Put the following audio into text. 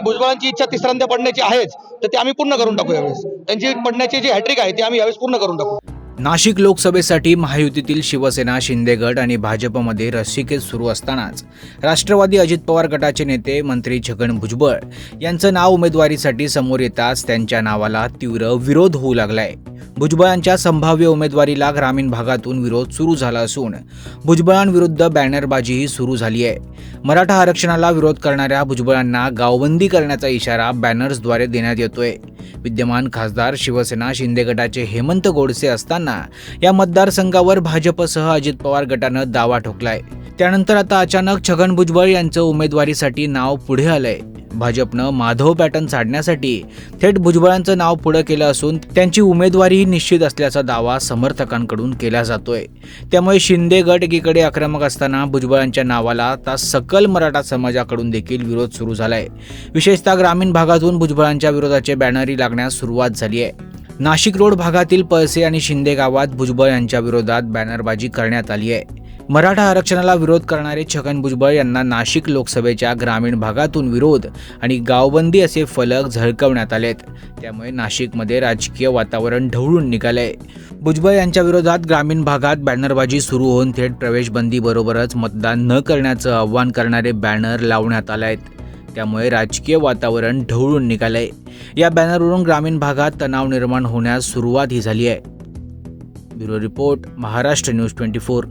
भुजबळांची इच्छा तिसऱ्यांदा पडण्याची आहेच तर ते आम्ही पूर्ण करून टाकू यावेळेस. त्यांची पडण्याची जी हॅट्रिक आहे ती आम्ही यावेळेस पूर्ण करून टाकू. नाशिक लोकसभेसाठी महायुतीतील शिवसेना शिंदे गट आणि भाजपमध्ये रस्सीखेच सुरू असतानाच राष्ट्रवादी अजित पवार गटाचे नेते मंत्री छगन भुजबळ यांचं नाव उमेदवारीसाठी समोर येताच त्यांच्या नावाला तीव्र विरोध होऊ लागलाय. भुजबळांच्या संभाव्य उमेदवारीला ग्रामीण भागातून विरोध सुरू झाला असून भुजबळांविरुद्ध बॅनरबाजीही सुरू झाली आहे. मराठा आरक्षणाला विरोध करणाऱ्या भुजबळांना गावबंदी करण्याचा इशारा बॅनर्सद्वारे देण्यात येतोय. विद्यमान खासदार शिवसेना शिंदे गटाचे हेमंत गोडसे असताना या मतदारसंघावर भाजपसह अजित पवार गटानं दावा ठोकलाय. त्यानंतर आता अचानक छगन भुजबळ यांचं उमेदवारीसाठी नाव पुढे आलंय. भाजपनं माधव पॅटर्न साधण्यासाठी थेट भुजबळांचं नाव पुढं केलं असून त्यांची उमेदवारीही निश्चित असल्याचा दावा समर्थकांकडून केला जातोय. त्यामुळे शिंदे गट एकीकडे आक्रमक असताना भुजबळांच्या नावाला आता सकल मराठा समाजाकडून देखील विरोध सुरू झालाय. विशेषतः ग्रामीण भागातून भुजबळांच्या विरोधाचे बॅनरी लागण्यास सुरुवात झाली आहे. नाशिक रोड भागातील पळसे आणि शिंदे गावात भुजबळ यांच्या विरोधात बॅनरबाजी करण्यात आली आहे. मराठा आरक्षणाला विरोध करणारे छगन भुजबळ यांना नाशिक लोकसभेच्या ग्रामीण भागातून विरोध आणि गावबंदी असे फलक झळकवण्यात आलेत. त्यामुळे नाशिकमध्ये राजकीय वातावरण ढवळून निघालंय. भुजबळ यांच्या विरोधात ग्रामीण भागात बॅनरबाजी सुरू होऊन थेट प्रवेशबंदीबरोबरच मतदान न करण्याचं आव्हान करणारे बॅनर लावण्यात आले आहेत त्यामुळे राजकीय वातावरण ढवळून निघालंय. या बॅनरवरून ग्रामीण भागात तणाव निर्माण होण्यास सुरुवात ही झाली आहे. Bureau report Maharashtra news twenty four.